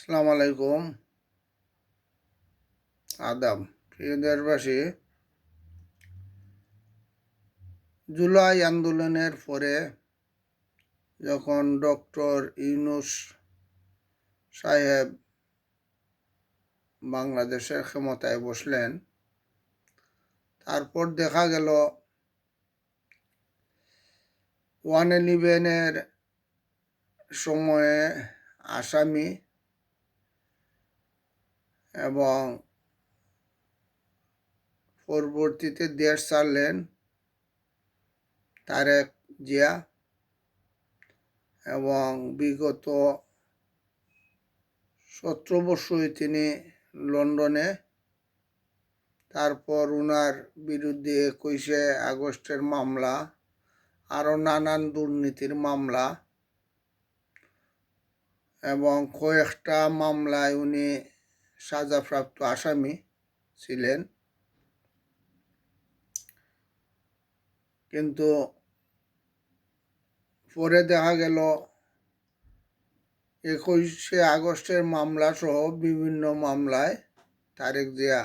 সালাম আলাইকুম আদাব, প্রিয় দেশবাসী, জুলাই আন্দোলনের পরে যখন ডক্টর ইউনুস সাহেব বাংলাদেশের ক্ষমতায় বসলেন, তারপর দেখা গেল ওয়ান ইলেভেনের সময়ে আসামি এবং পরবর্তীতে দেশ ছাড়লেন তারেক জিয়া এবং বিগত সতেরো বছরই তিনি লন্ডনে, তারপর উনার বিরুদ্ধে একুশে আগস্টের মামলা, আরও নানান দুর্নীতির মামলা এবং কয়েকটা মামলায় উনি সাজাপ্রাপ্ত আসামি ছিলেন। কিন্তু পরে দেখা গেল একুশে আগস্টের মামলা সহ বিভিন্ন মামলায় তারেক জিয়া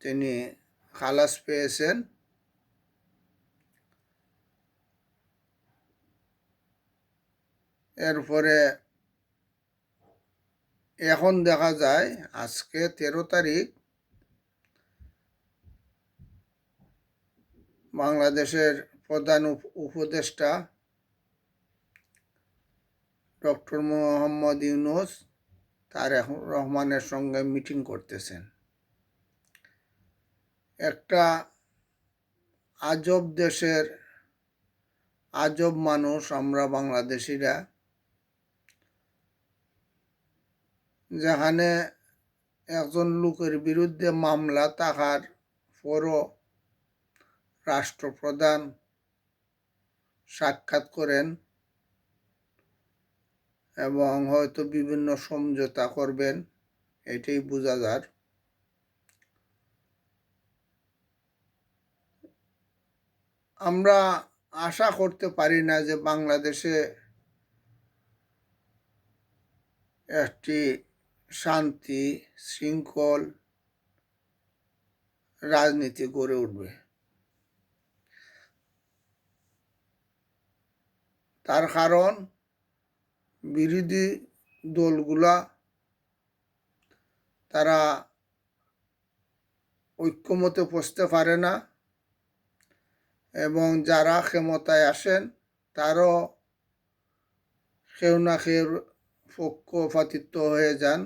তিনি খালাস পেয়েছেন। এরপরে এখন দেখা যায় আজকে তেরো তারিখ বাংলাদেশের প্রধান উপ- উপদেষ্টা ডক্টর মোহাম্মদ ইউনুস তারেক রহমানের সঙ্গে মিটিং করতেছেন। একটা আজব দেশের আজব মানুষ আমরা বাংলাদেশিরা যেখানে একজন লোকের বিরুদ্ধে মামলা থাকার পরও রাষ্ট্রপ্রধান সাক্ষাৎ করেন এবং হয়তো বিভিন্ন সমঝোতা করবেন, এটাই বোঝা যার। আমরা আশা করতে পারি না যে বাংলাদেশে একটি শান্তি, শৃঙ্খল, রাজনীতি গড়ে উঠবে। তার কারণ, বিরোধী দলগুলা, তারা ঐক্যমতে পৌঁছতে পারে না এবং যারা ক্ষমতায় আসেন, তারও কেউ না কেউ পক্ষপাতিত্ব হয়ে যান।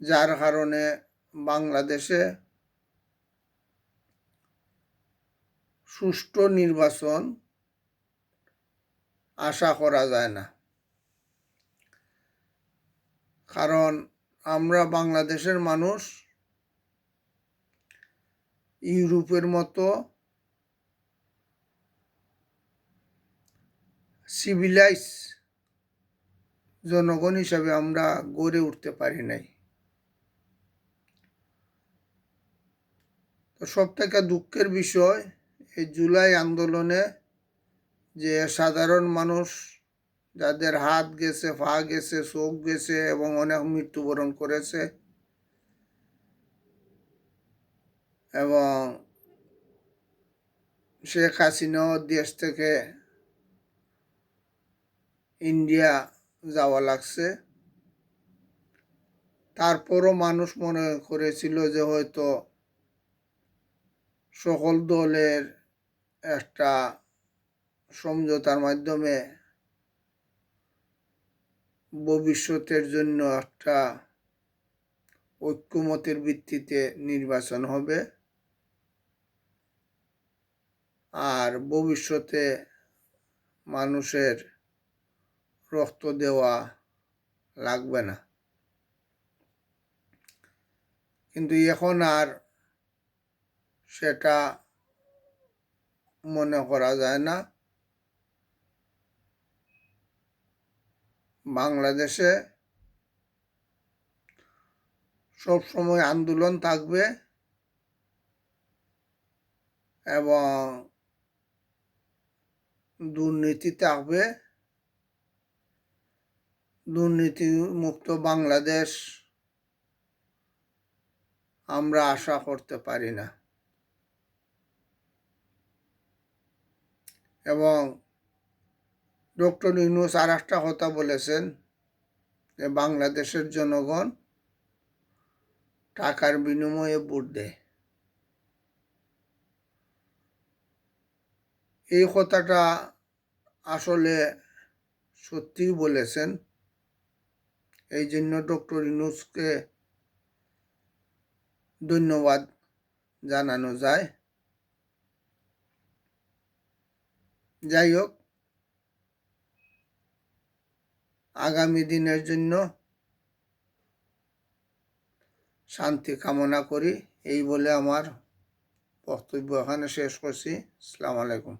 যার কারণে বাংলাদেশে সুষ্ঠু নির্বাচন আশা করা যায় না। কারণ আমরা বাংলাদেশের মানুষ, ইউরোপের মতো সিভিলাইজ জনগণ হিসাবে আমরা গড়ে উঠতে পারি নাই। তো সব থেকে দুঃখের বিষয়, এই জুলাই আন্দোলনে যে সাধারণ মানুষ যাদের হাত গেছে, পা গেছে, চোখ গেছে এবং অনেক মৃত্যুবরণ করেছে এবং শেখ হাসিনাও দেশ থেকে ইন্ডিয়া যাওয়া লাগছে। তারপরও মানুষ মনে করেছিল যে হয়তো সকল দলের একটা সমঝোতার মাধ্যমে ভবিষ্যতের জন্য একটা ঐক্যমতের ভিত্তিতে নির্বাচন হবে। আর ভবিষ্যতে মানুষের রক্ত দেওয়া লাগবে না। কিন্তু এখন আর সেটা মনে করা যায় না। বাংলাদেশে সব সময় আন্দোলন থাকবে এবং দুর্নীতি থাকবে। দুর্নীতি মুক্ত বাংলাদেশ আমরা আশা করতে পারি না। এবং ডক্টর ইউনুস আর একটা কথা বলেছেন যে বাংলাদেশের জনগণ টাকার বিনিময়ে ভোট দেয়। এই কথাটা আসলে সত্যিই বলেছেন। এই জন্য ডক্টর ইউনুসকে ধন্যবাদ জানানো যায়। যাই হোক, আগামী দিনের জন্য শান্তি কামনা করি। এই বলে আমার বক্তব্য এখানে শেষ করছি। আসসালামু আলাইকুম।